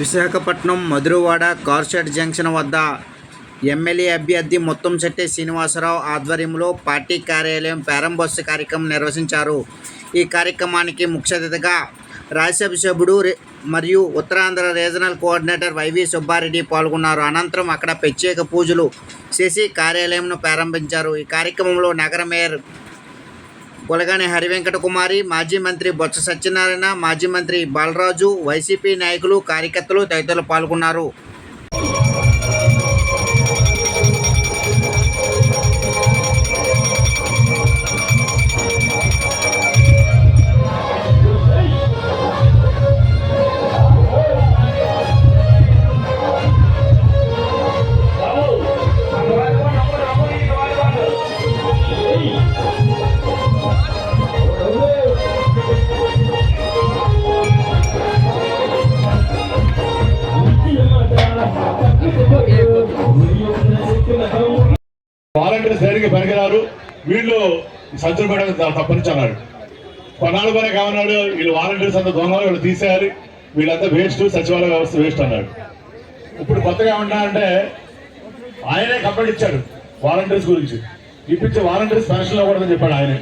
Visakhapatnam Madhurawada car shed junction వద్ద MLA అభ్యర్థి మొత్తం శెట్టి శ్రీనివాసరావు ఆధ్వర్యంలో పార్టీ కార్యాలయం ప్రారంభోత్సవ కార్యక్రమం నిర్వహించారు. ఈ కార్యక్రమానికి ముఖ్య అతిథిగా రాజ్యసభ సభ్యుడు మరియు Uttarandhra regional coordinator YV Subbareddy పాల్గొన్నారు. అనంతరం అక్కడ ప్రత్యేక పూజలు చేసి కార్యాలయంను ప్రారంభించారు. ఈ కార్యక్రమంలో నగర మేయర్ గులగాని హరివెంకట కుమారి మాజీ మంత్రి బొత్స సత్యనారాయణ మాజీ మంత్రి బాలరాజు వైసీపీ నాయకులు కార్యకర్తలు తదితరులు పాల్గొన్నారు. సంచులు పెట్టడం తప్పనిచ్చి అన్నాడు. కొన్నాళ్ళు పని కామన్నాడు వీళ్ళు వాలంటీర్స్ అంతా దొంగలు వీళ్ళు తీసేయాలి వీళ్ళంతా వేస్ట్ సచివాలయ వ్యవస్థ వేస్ట్ అన్నాడు. ఇప్పుడు కొత్తగా ఏమన్నా అంటే ఆయనే కంప్లైంట్ ఇచ్చాడు వాలంటీర్స్ గురించి. ఇప్పించి వాలంటీర్స్ పెన్షన్ ఇవ్వకూడదని చెప్పాడు ఆయనే.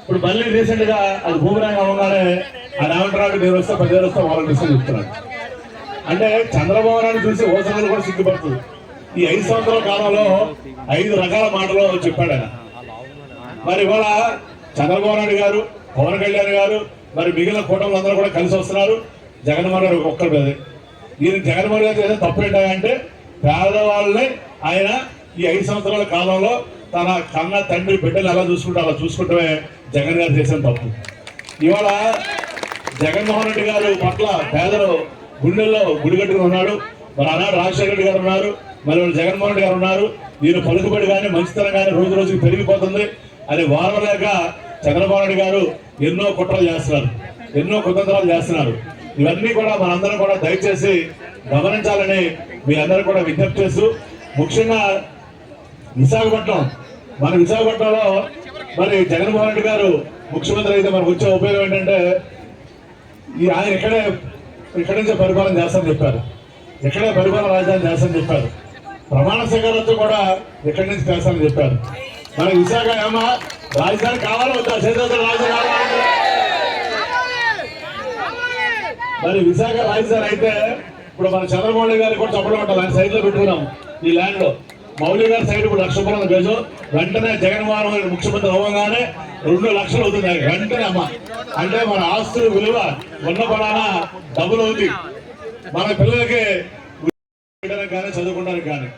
ఇప్పుడు మళ్ళీ రీసెంట్గా అది భూమిరాంగా ఉండగానే ఆయన ఏమంటున్నాడు నేను వస్తే పదివేలు వస్తే వాలంటీర్స్ అని చెప్తున్నాడు. అంటే చంద్రబాబు నాయుడు చూసి ఓసలు కూడా సిగ్గుపడుతుంది. ఈ ఐదు సంవత్సరాల కాలంలో ఐదు రకాల మాటలు చెప్పాడు ఆయన. మరి ఇవాళ చంద్రబాబు నాయుడు గారు పవన్ కళ్యాణ్ గారు మరి మిగిలిన కూటమిలు అందరూ కూడా కలిసి వస్తున్నారు. జగన్మోహన్ గారు ఒక్కరి మీద దీనికి జగన్మోహన్ గారు చేసిన తప్పు ఏంటంటే పేదవాళ్ళని ఆయన ఈ ఐదు సంవత్సరాల కాలంలో తన కన్న తండ్రి బిడ్డలు ఎలా చూసుకుంటే అలా చూసుకుంటమే జగన్ గారు చేసిన తప్పు. ఇవాళ జగన్మోహన్ రెడ్డి గారు పట్ల పేదలు గుండెల్లో గుడిగట్టుకుని ఉన్నాడు మరి ఆనాడు రాజశేఖర రెడ్డి గారు ఉన్నారు. మరి జగన్మోహన్ రెడ్డి గారు ఉన్నారు. ఈయన పలుకుబడి కానీ మంచితనం కానీ రోజు రోజుకి పెరిగిపోతుంది. అని వారలేక చంద్రబాబు నాయుడు గారు ఎన్నో కుట్రలు చేస్తున్నారు. ఎన్నో కుతంత్రాలు చేస్తున్నారు. ఇవన్నీ కూడా మనందరం కూడా దయచేసి గమనించాలని మీ అందరూ కూడా విజ్ఞప్తి చేస్తూ ముఖ్యంగా విశాఖపట్నం. మన విశాఖపట్నంలో మరి జగన్మోహన్ రెడ్డి గారు ముఖ్యమంత్రి అయితే మనకు వచ్చే ఉపయోగం ఏంటంటే ఈ ఆయన ఇక్కడే ఇక్కడి నుంచే పరిపాలన చేస్తామని చెప్పారు. ఇక్కడే పరిపాలన రాజధాని చేస్తామని చెప్పారు. ప్రమాణ స్వీకారంతో కూడా ఇక్కడి నుంచి చేస్తామని చెప్పారు. మన విశాఖ ఏమా రాజధాని కావాలా వద్దా? చేతులతో రాజధాని మరి విశాఖ రాజధాని అయితే ఇప్పుడు మన చంద్రమౌళి గారు కూడా చెప్పడం ఉంటుంది ఆయన సైడ్లో పెట్టుకున్నాం ఈ ల్యాండ్లో. మౌలి గారి సైడ్ ఇప్పుడు లక్ష రూపాయల గజం. వెంటనే జగన్మోహన్ రెడ్డి ముఖ్యమంత్రి అవ్వగానే రెండు లక్షలు అవుతుంది వెంటనే అమ్మ. అంటే మన ఆస్తుల విలువ ఉన్న పడానా డబ్బులు అవుతుంది మన పిల్లలకి చేయడానికి కానీ చదువుకోవడానికి కానీ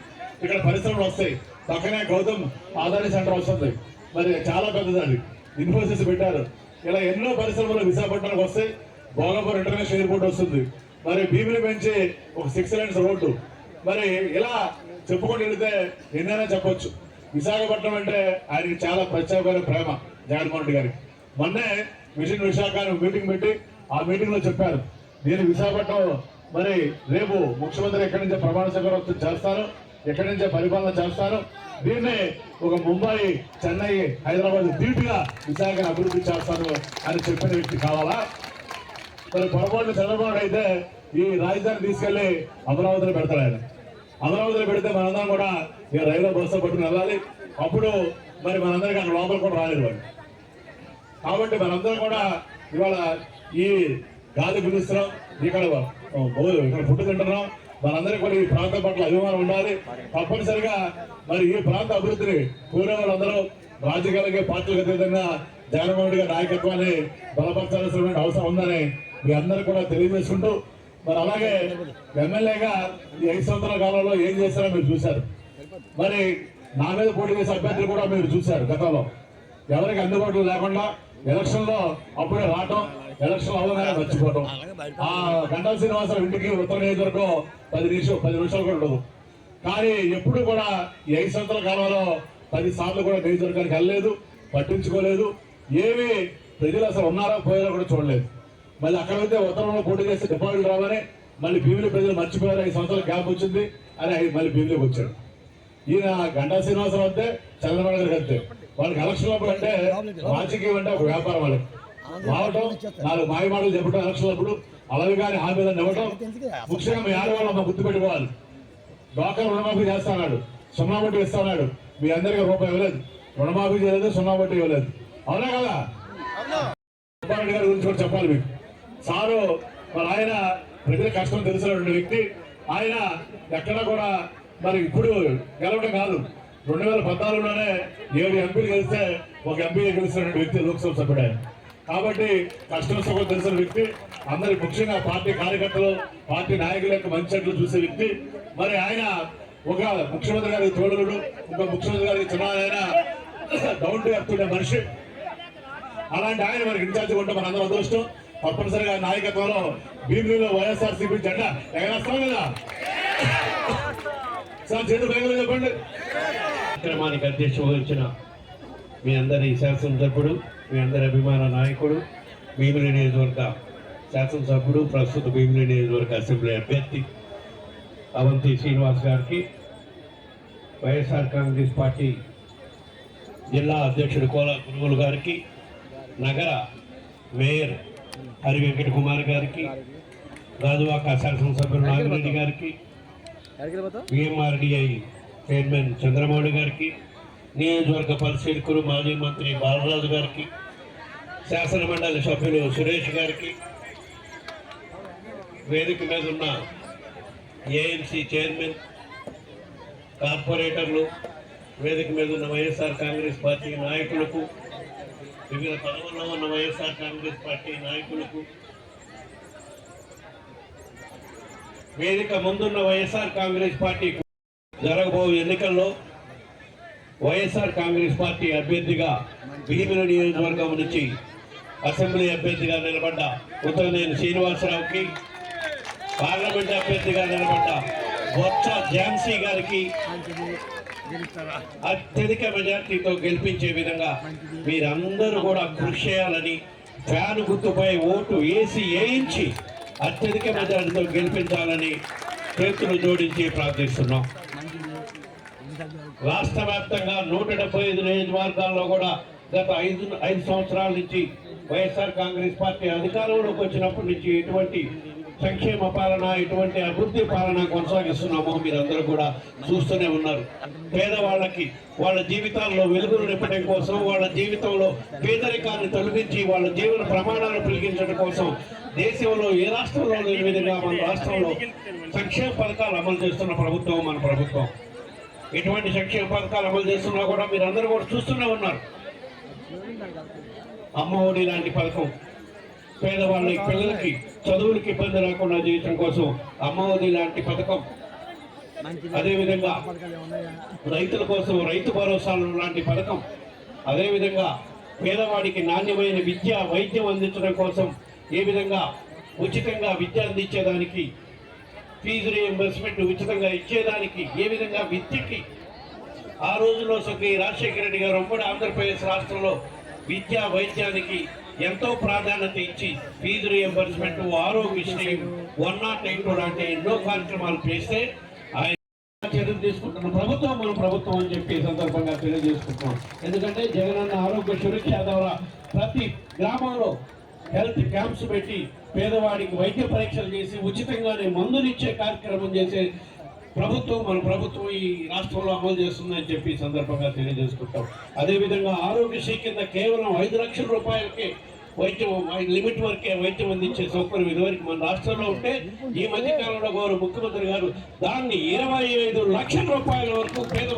ఇక్కడ పరిశ్రమలు వస్తాయి. పక్కనే గౌతమ్ ఆదాని సెంటర్ వస్తుంది. మరి చాలా పెద్దది అది ఇన్ఫోసిస్ పెట్టారు. ఇలా ఎన్నో పరిశ్రమలు విశాఖపట్నానికి వస్తాయి భోగాపురం ఇంటర్నేషనల్ ఎయిర్పోర్ట్ వస్తుంది. మరి భీమిని పెంచి ఒక సిక్స్ లైన్స్ రోడ్డు. మరి ఇలా చెప్పుకుంటూ వెళితే ఎన్నైనా చెప్పొచ్చు. విశాఖపట్నం అంటే ఆయనకి చాలా ప్రత్యేకమైన ప్రేమ జగన్మోహన్ రెడ్డి గారికి. మొన్నే మిషన్ విశాఖ మీటింగ్ పెట్టి ఆ మీటింగ్లో చెప్పారు. నేను విశాఖపట్నం మరి రేపు ముఖ్యమంత్రి ఎక్కడి నుంచే ప్రమాణ స్వీకారం చేస్తాను ఎక్కడి నుంచే పరిపాలన చేస్తారు దీన్ని ఒక ముంబై చెన్నై హైదరాబాద్ దీటుగా విశాఖను అభివృద్ధి చేస్తాను అని చెప్పిన వ్యక్తి కావాలా? మరి పొరపాటు చంద్రబాబు అయితే ఈ రాజధాని తీసుకెళ్ళి అమరావతిలో పెడతాడు ఆయన. అమరావతిలో పెడితే మనందరం కూడా ఇక రైలు బస్సు పట్టుకుని వెళ్ళాలి. అప్పుడు మరి మనందరికీ అక్కడ లోపల కూడా రాలేదు వాడు. కాబట్టి మనందరం కూడా ఇవాళ ఈ గాలి పిలుస్తున్నాం ఇక్కడ ఓ, ఇక్కడ ఫుడ్ తింటున్నాం. మనందరికీ కూడా ఈ ప్రాంతం పట్ల అభిమానం ఉండాలి. తప్పనిసరిగా మరి ఈ ప్రాంత అభివృద్ధిని కోరే వాళ్ళందరూ రాజకీయాలకి పార్టీలకు అతీతంగా జగన్మోహన్ గారి నాయకత్వాన్ని బలపరచాల్సిన అవసరం ఉందని మీ అందరూ కూడా తెలియజేసుకుంటూ మరి అలాగే ఎమ్మెల్యేగా ఈ ఐదు సంవత్సరాల కాలంలో ఏం చేశారో మీరు చూశారు. మరి నా మీద పోటీ చేసే అభ్యర్థులు కూడా మీరు చూశారు గతంలో. ఎవరికి అందుబాటులో లేకుండా ఎలక్షన్లో అప్పుడే రావటం ఎలక్షన్ అవ్వగానే మర్చిపోవటం. ఆ గంటా శ్రీనివాసరావు ఇంటికి ఉత్తర నియోజకవర్గం పది నిమిషం పది నిమిషాలు కూడా ఉండదు. కానీ ఎప్పుడు కూడా ఈ ఐదు సంవత్సరాల కాలంలో పది సార్లు కూడా నియోజకవర్గానికి వెళ్ళలేదు పట్టించుకోలేదు. ఏమి ప్రజలు అసలు ఉన్నారో పోయారో కూడా చూడలేదు. మళ్ళీ అక్కడ అయితే ఉత్తరంలో పోటీ చేస్తే డిపాజిట్ రావని మళ్ళీ భీమిలి ప్రజలు మర్చిపోయారు ఐదు సంవత్సరాల గ్యాప్ వచ్చింది అని మళ్ళీ భీమిలికి వచ్చాడు. ఈయన గంటా శ్రీనివాసరావు అంతే చంద్రబాబు గారికి అంతే. వాళ్ళకి ఎలక్షన్ అప్పుడు అంటే రాజకీయం అంటే ఒక వ్యాపారం వాళ్ళకి. రావటం నాలుగు మాయ మాటలు చెప్పడం ఎలక్షన్ అప్పుడు అలవి గారి హామీ మీద ఇవ్వటం ముఖ్యంగా మీ ఆడవాళ్ళు గుర్తు పెట్టుకోవాలి. డాక్టర్ రుణమాఫీ చేస్తున్నాడు. సున్నా వడ్డీ ఇస్తున్నాడు. మీ అందరికీ రూపాయి ఇవ్వలేదు. రుణమాఫీ చేయలేదు సున్నా వడ్డీ ఇవ్వలేదు. అవునా కదా? సుబ్బారెడ్డి గారి గురించి కూడా చెప్పాలి మీకు. సారు మరి ఆయన ప్రజల కష్టం తెలిసినటువంటి వ్యక్తి. ఆయన ఎక్కడ కూడా మరి ఇప్పుడు గెలవడం కాదు. రెండు వేల పద్నాలుగులోనే ఏడు ఎంపీలు గెలిస్తే ఒక ఎంపీ గెలిచినటువంటి వ్యక్తి లోక్సభ సభ్యుడే. కాబట్టి కష్టం సుఖం తెలిసిన వ్యక్తి అందరి ముఖ్యంగా పార్టీ కార్యకర్తలు పార్టీ నాయకుల యొక్క మంచి చెట్లు చూసే వ్యక్తి. మరి ఆయన ఒక ముఖ్యమంత్రి గారికి తోడుడు ఒక ముఖ్యమంత్రి గారికి చిన్న డౌన్ టు ఎత్తుండే మనిషి. అలాంటి ఆయన మనకి ఇన్ఛార్జ్ ఉంటే మన అందరం అదృష్టం తప్పనిసరిగా నాయకత్వంలో బీబీలో వైఎస్ఆర్ సిపి జెండా ఎగరేస్తాం కదా? సార్ చేతులు బయలు చెప్పండి కార్యక్రమానికి అధ్యక్షత వహించిన మీ అందరి శాసనసభ్యుడు మీ అందరి అభిమాన నాయకుడు భీమిలి నియోజకవర్గ శాసనసభ్యుడు ప్రస్తుత భీమిలి నియోజకవర్గ అసెంబ్లీ అభ్యర్థి అవంతి శ్రీనివాస్ గారికి వైఎస్ఆర్ కాంగ్రెస్ పార్టీ జిల్లా అధ్యక్షుడు కోలా గురువులు గారికి నగర మేయర్ హరి వెంకట కుమార్ గారికి రాజువాక శాసనసభ్యులు నాగిరెడ్డి గారికి విఎంఆర్డిఐ చైర్మన్ చంద్రమౌళి గారికి నియోజకవర్గ పరిశీలకులు మాజీ మంత్రి బాలరాజు గారికి శాసన మండలి సభ్యులు సురేష్ గారికి వేదిక మీద ఉన్న ఏఎంసీ చైర్మన్ కార్పొరేటర్లు వేదిక మీద ఉన్న వైఎస్ఆర్ కాంగ్రెస్ పార్టీ నాయకులకు వివిధ పదవుల్లో ఉన్న వైఎస్ఆర్ కాంగ్రెస్ పార్టీ నాయకులకు వేదిక ముందున్న వైఎస్ఆర్ కాంగ్రెస్ పార్టీ జరగబోయే ఎన్నికల్లో వైఎస్ఆర్ కాంగ్రెస్ పార్టీ అభ్యర్థిగా భీమిలి నియోజకవర్గం నుంచి అసెంబ్లీ అభ్యర్థిగా నిలబడ్డ ఉత్తరనేని శ్రీనివాసరావుకి పార్లమెంట్ అభ్యర్థిగా నిలబడ్డ బొత్స ఝాన్సీ గారికి అత్యధిక మెజార్టీతో గెలిపించే విధంగా మీరందరూ కూడా కృషి చేయాలని ఫ్యాన్ గుర్తుపై ఓటు వేసి వేయించి అత్యధిక మెజార్టీతో గెలిపించాలని చేతులు జోడించి ప్రార్థిస్తున్నాం. రాష్ట్ర వ్యాప్తంగా నూట డెబ్బై ఐదు నియోజకవర్గాల్లో కూడా గత ఐదు ఐదు సంవత్సరాల నుంచి వైఎస్ఆర్ కాంగ్రెస్ పార్టీ అధికారంలోకి వచ్చినప్పటి నుంచి ఎటువంటి సంక్షేమ పాలన ఎటువంటి అభివృద్ధి పాలన కొనసాగిస్తున్నామో మీరందరూ కూడా చూస్తూనే ఉన్నారు. పేదవాళ్ళకి వాళ్ళ జీవితాల్లో వెలుగులు నింపడం కోసం వాళ్ళ జీవితంలో పేదరికాన్ని తొలగించి వాళ్ళ జీవన ప్రమాణాలు పెరిగించడం కోసం దేశంలో ఏ రాష్ట్రంలో లేని విధంగా మన రాష్ట్రంలో సంక్షేమ పథకాలు అమలు చేస్తున్న ప్రభుత్వం మన ప్రభుత్వం. ఎటువంటి సంక్షేమ పథకాలు అమలు చేస్తున్నా కూడా మీరు అందరూ కూడా చూస్తూనే ఉన్నారు. అమ్మ ఒడి లాంటి పథకం పేదవాళ్ళ పిల్లలకి చదువులకి ఇబ్బంది రాకుండా చేయటం కోసం అమ్మఒడి లాంటి పథకం. అదేవిధంగా రైతుల కోసం రైతు భరోసాలు లాంటి పథకం. అదేవిధంగా పేదవాడికి నాణ్యమైన విద్య వైద్యం అందించడం కోసం ఏ విధంగా ఉచితంగా విద్య అందించేదానికి ఫీజు రియంబర్స్మెంట్ ఉచితంగా ఇచ్చేదానికి ఏ విధంగా విద్యకి? ఆ రోజులో స్వర్గీయ రాజశేఖర రెడ్డి గారు ఉమ్మడి ఆంధ్రప్రదేశ్ రాష్ట్రంలో విద్యా వైద్యానికి ఎంతో ప్రాధాన్యత ఇచ్చి fee reimbursement Aarogyasri one nought eight లాంటి ఎన్నో కార్యక్రమాలు చేస్తే ఆయన చర్యలు తీసుకుంటున్న ప్రభుత్వం మన ప్రభుత్వం అని చెప్పి సందర్భంగా తెలియజేసుకుంటున్నాం. ఎందుకంటే జగనన్న ఆరోగ్య సురక్ష ద్వారా ప్రతి గ్రామంలో హెల్త్ క్యాంప్స్ పెట్టి పేదవాడికి వైద్య పరీక్షలు చేసి ఉచితంగానే మందునిచ్చే కార్యక్రమం చేసే ప్రభుత్వం మన ప్రభుత్వం ఈ రాష్ట్రంలో అమలు చేస్తుందని చెప్పి సందర్భంగా తెలియజేసుకుంటాం. అదేవిధంగా ఆరోగ్యశ్రీ కింద కేవలం ఐదు లక్షల రూపాయలకే వైద్యం లిమిట్ వరకే వైద్యం అందించే సౌకర్యం ఇదివరకు మన రాష్ట్రంలో ఉంటే ఈ మధ్య కాలంలో గౌరవ ముఖ్యమంత్రి గారు దాన్ని ఇరవై ఐదు లక్షల రూపాయల వరకు పేద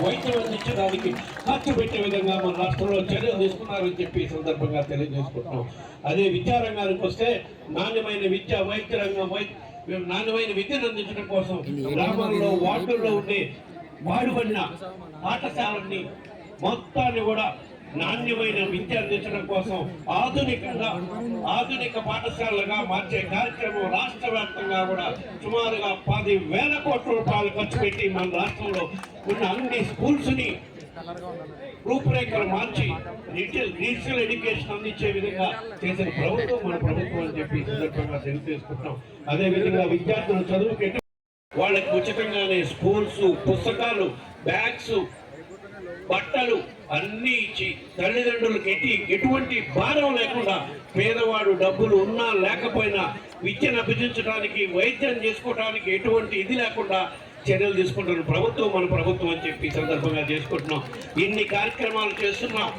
వైద్యం అందించడానికి ఖర్చు పెట్టే విధంగా మన రాష్ట్రంలో చర్యలు తీసుకున్నారని చెప్పి సందర్భంగా తెలియజేసుకుంటున్నాం. అదే విద్యారంగానికి వస్తే నాణ్యమైన విద్య వైద్య రంగం వై నాణ్యమైన విద్యను అందించడం కోసం గ్రామాల్లో వార్డుల్లో ఉండే వాడుబడిన పాఠశాలని మొత్తాన్ని కూడా నాణ్యమైన విద్య అందించడం కోసం ఆధునికంగా ఆధునిక పాఠశాలగా మార్చే కార్యక్రమం రాష్ట్ర వ్యాప్తంగా కూడా సుమారుగా పది వేల కోట్ల రూపాయలు ఖర్చు పెట్టి మన రాష్ట్రంలో ఉన్న అన్ని స్కూల్స్ని రూపురేఖలు మార్చి డిజిటల్ డిజిటల్ ఎడ్యుకేషన్ అందించే విధంగా చేసిన ప్రభుత్వం మన ప్రభుత్వం అని చెప్పి సందర్భంగా తెలియజేసుకుంటున్నాం అదే విధంగా విద్యార్థులు చదువుకి వాళ్ళకి ఉచితంగానే స్కూల్స్ పుస్తకాలు బ్యాగ్స్ బట్టలు అన్ని ఇచ్చి తల్లిదండ్రులకు ఎట్టి ఎటువంటి భారం లేకుండా పేదవాడు డబ్బులు ఉన్నా లేకపోయినా విద్యను అభ్యసించడానికి వైద్యం చేసుకోవడానికి ఎటువంటి ఇది లేకుండా చర్యలు తీసుకుంటున్న ప్రభుత్వం మన ప్రభుత్వం అని చెప్పి సందర్భంగా చేసుకుంటున్నాం. ఇన్ని కార్యక్రమాలు చేస్తున్నాం.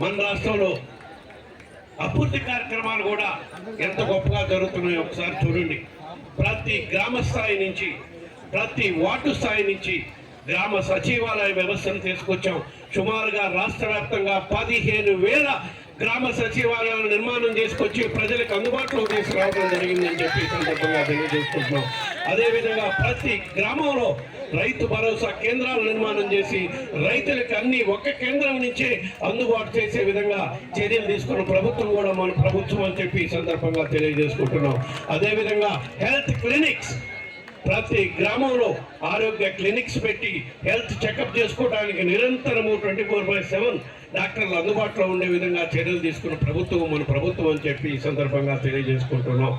మన రాష్ట్రంలో అభివృద్ధి కార్యక్రమాలు కూడా ఎంత గొప్పగా జరుగుతున్నాయో ఒకసారి చూడండి. ప్రతి గ్రామ స్థాయి నుంచి ప్రతి వార్డు స్థాయి నుంచి గ్రామ సచివాలయ వ్యవస్థను తీసుకొచ్చాం. సుమారుగా రాష్ట్ర వ్యాప్తంగా పదిహేను వేల గ్రామ సచివాలయాలు నిర్మాణం చేసుకొచ్చి ప్రజలకు అందుబాటులో తీసుకురావడం జరిగిందని చెప్పి సందర్భంగా తెలియజేసుకుంటున్నాం. అదేవిధంగా ప్రతి గ్రామంలో రైతు భరోసా కేంద్రాలు నిర్మాణం చేసి రైతులకు అన్ని ఒక్క కేంద్రం నుంచే అందుబాటు చేసే విధంగా చర్యలు తీసుకున్న ప్రభుత్వం కూడా మన ప్రభుత్వం అని చెప్పి ఈ సందర్భంగా తెలియజేసుకుంటున్నాం. అదేవిధంగా హెల్త్ క్లినిక్స్ ప్రతి గ్రామంలో ఆరోగ్య క్లినిక్స్ పెట్టి హెల్త్ చెకప్ చేసుకోవడానికి నిరంతరము ట్వంటీ ఫోర్ బై సెవెన్ డాక్టర్లు అందుబాటులో ఉండే విధంగా చర్యలు తీసుకున్న ప్రభుత్వం మన ప్రభుత్వం అని చెప్పి ఈ సందర్భంగా తెలియజేసుకుంటున్నాం.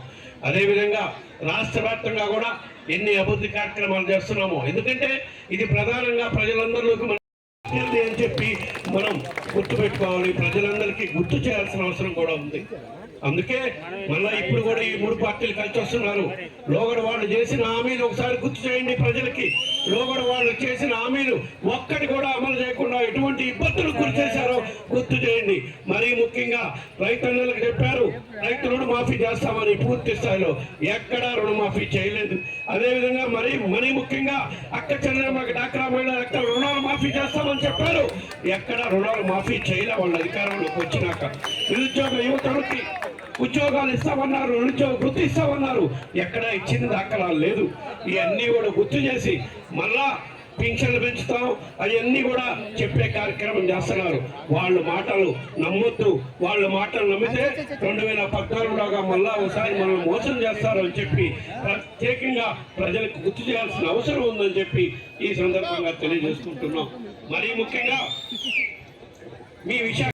అదేవిధంగా రాష్ట్ర వ్యాప్తంగా కూడా ఎన్ని అభివృద్ధి కార్యక్రమాలు చేస్తున్నామో ఎందుకంటే ఇది ప్రధానంగా ప్రజలందరిలోకి మనం అని చెప్పి మనం గుర్తుపెట్టుకోవాలి. ప్రజలందరికీ గుర్తు చేయాల్సిన అవసరం కూడా ఉంది. అందుకే మళ్ళా ఇప్పుడు కూడా ఈ మూడు పార్టీలు కలిసి వస్తున్నారు. లోగడ వాళ్ళు చేసిన హామీలు ఒకసారి గుర్తు చేయండి ప్రజలకి. లోగడ వాళ్ళు చేసిన హామీలు ఒక్కటి కూడా అమలు చేయకుండా ఎటువంటి ఇబ్బందులు గురి చేశారో గుర్తు చేయండి. మరీ ముఖ్యంగా రైతన్నలకు చెప్పారు రైతు రుణమాఫీ చేస్తామని పూర్తి స్థాయిలో ఎక్కడా రుణమాఫీ చేయలేదు. అదేవిధంగా మరి మరీ ముఖ్యంగా అక్క చెల్లెమ్మకి డాక్రా మహిళ ఎక్కడ రుణాలు మాఫీ చేస్తామని చెప్పారు. ఎక్కడా రుణాలు మాఫీ చేయలే వాళ్ళ అధికారంలోకి వచ్చినాక. నిరుద్యోగ యువతలకి ఉద్యోగాలు ఇస్తామన్నారు నిరుద్యోగ వృత్తి ఇస్తామన్నారు. ఎక్కడ ఇచ్చిన దాఖలాలు లేదు. ఇవన్నీ కూడా గుర్తు చేసి మళ్ళా పింఛన్లు పెంచుతాం. అవన్నీ కూడా చెప్పే కార్యక్రమం చేస్తున్నారు. వాళ్ళ మాటలు నమ్మొద్దు. వాళ్ళ మాటలు నమ్మితే రెండు వేల పద్నాలుగులోగా మళ్ళా ఒకసారి మనం మోసం చేస్తారు అని చెప్పి ప్రత్యేకంగా ప్రజలకు గుర్తు చేయాల్సిన అవసరం ఉందని చెప్పి ఈ సందర్భంగా తెలియజేసుకుంటున్నాం. మరీ ముఖ్యంగా మీ విషయం